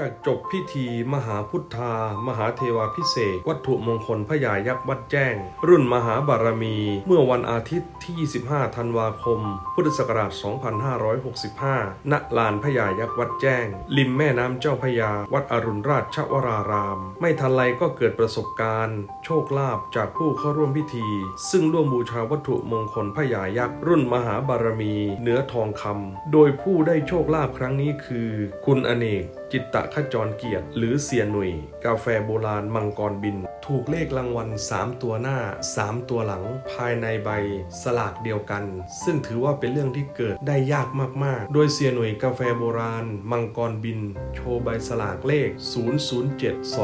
จากจบพิธี มหาพุทธา มหาเทวาพิเศษ วัตถุมงคลพญายักษ์วัดแจ้ง รุ่นมหาบารมี เมื่อวันอาทิตย์ที่ 25 ธันวาคม พุทธศักราช 2565 ณ ลานพญายักษ์วัดแจ้ง ริมแม่น้ำเจ้าพญา วัดอรุณราชวราราม ไม่ทันไรก็เกิดประสบการณ์ โชคลาภจากผู้เข้าร่วมพิธี ซึ่งร่วมบูชาวัตถุมงคลพญายักษ์รุ่นมหาบารมี เนื้อทองคำโดยผู้ได้โชคลาภครั้งนี้คือ คุณอเนกจิตตะขจรเกียรติ หรือเสียหนุ่ย กาแฟโบราณมังกรบิน ถูกเลขรางวัล 3 ตัวหน้า 3 ตัวหลัง ภายในใบสลากเดียวกัน ซึ่งถือว่าเป็นเรื่องที่เกิดได้ยากมาก ๆ โดยเสียหนุ่ยกาแฟโบราณ มังกรบิน โชว์ใบสลากเลข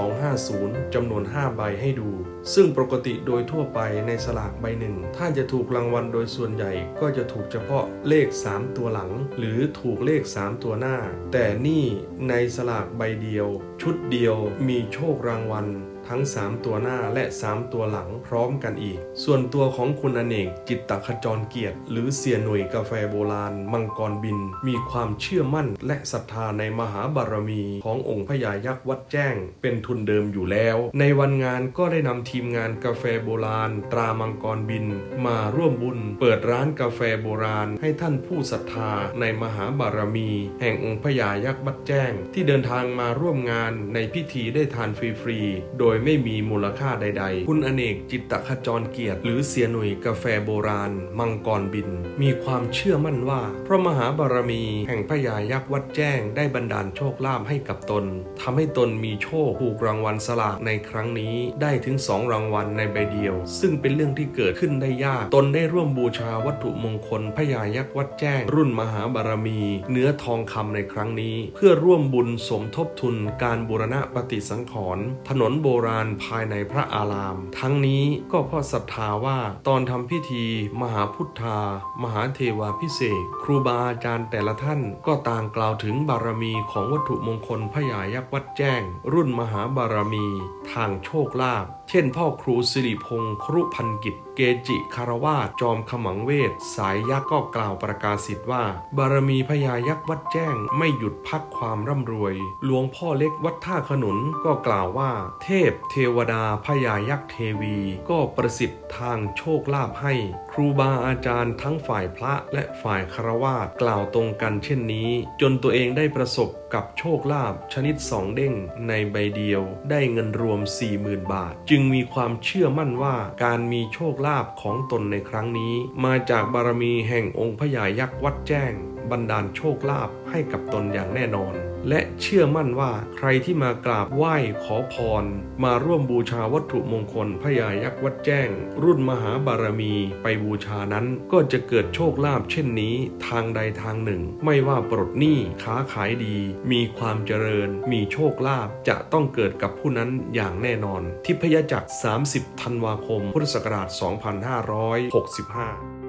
007250 จำนวน 5 ใบให้ดู ซึ่งปกติโดยทั่วไปในสลากใบหนึ่งถ้าจะถูกรางวัลโดยส่วนใหญ่ก็จะถูกเฉพาะเลข 3 ตัวหลัง หรือถูกเลข 3 ตัวหน้า แต่นี่ในสลากใบเดียว ชุดเดียวมีโชครางวัล ทั้ง 3 ตัวหน้าและ 3 ตัวหลังพร้อมกันอีก ส่วนตัวของคุณอเนกจิตตขจรเกียรติ หรือเสียหน่วยกาแฟโบราณ มังกรบิน มีความเชื่อมั่นและศรัทธาในมหาบารมีขององค์พญายักษ์วัดแจ้ง เป็นทุนเดิมอยู่แล้ว ในวันงานก็ได้นำทีมงานกาแฟโบราณ ตรามังกรบิน มาร่วมบุญ เปิดร้านกาแฟโบราณ ให้ท่านผู้ศรัทธาในมหาบารมี แห่งองค์พญายักษ์วัดแจ้ง ที่เดินทางมาร่วมงานในพิธีได้ทานฟรีๆโดยไม่มีมูลค่าใด ๆ คุณอเนกจิตตขจรเกียรติ หรือเสียหนุ่ยกาแฟโบราณ มังกรบิน มีความเชื่อมั่นว่า พระมหาบารมี แห่งพญายักษ์วัดแจ้งได้บันดาลโชคลาภให้กับตนทำให้ตนมีโชคถูกรางวัลสลากในครั้งนี้ได้ถึงสองรางวัลในใบเดียว ซึ่งเป็นเรื่องที่เกิดขึ้นได้ยาก ตนได้ร่วมบูชาวัตถุมงคลพญายักษ์วัดแจ้ง รุ่นมหาบารมี เนื้อทองคำในครั้งนี้ เพื่อร่วมบุญสมทบทุนการบูรณะปฏิสังขรณ์ถนนโบราณภายในพระอาราม ทั้งนี้ก็เพราะศรัทธาว่าตอนทำพิธีมหาพุทธา มหาเทวาพิเศษ ครูบาอาจารย์แต่ละท่านก็ต่างกล่าวถึงบารมีของวัตถุมงคลพญายักษ์วัดแจ้ง รุ่นมหาบารมี ทางโชคลาภเช่นพ่อครูสิริพงศ์ครุพันกิจ เกจิคารวาจอมขมังเวท สายยักษ์ก็กล่าวประกาศสิทธิ์ว่า บารมีพญายักษ์วัดแจ้งไม่หยุดพักความร่ำรวย หลวงพ่อเล็กวัดท่าขนุนก็กล่าวว่า เทพเทวดาพญายักษ์เทวี ก็ประสิทธิ์ทางโชคลาภให้ ครูบาอาจารย์ทั้งฝ่ายพระและฝ่ายคารวาสกล่าวตรงกันเช่นนี้ จนตัวเองได้ประสบกับโชคลาภชนิดสองเด้งในใบเดียว ได้เงินรวม 40,000 บาท จึงมีความเชื่อมั่นว่าการมีโชคลาภของตนในครั้งนี้ มาจากบารมีแห่งองค์พญายักษ์วัดแจ้ง บันดาลโชคลาภให้กับตนอย่างแน่นอน และเชื่อมั่นว่าใครที่มากราบไหว้ขอพร มาร่วมบูชาวัตถุมงคลพญายักษ์วัดแจ้ง รุ่นมหาบารมีไปบูชานั้น ก็จะเกิดโชคลาภเช่นนี้ ทางใดทางหนึ่ง ไม่ว่าปลดหนี้ค้าขายดี มีความเจริญ มีโชคลาภจะต้องเกิดกับผู้นั้นอย่างแน่นอน ทิพยจักร 30 ธันวาคม พุทธศักราช 2565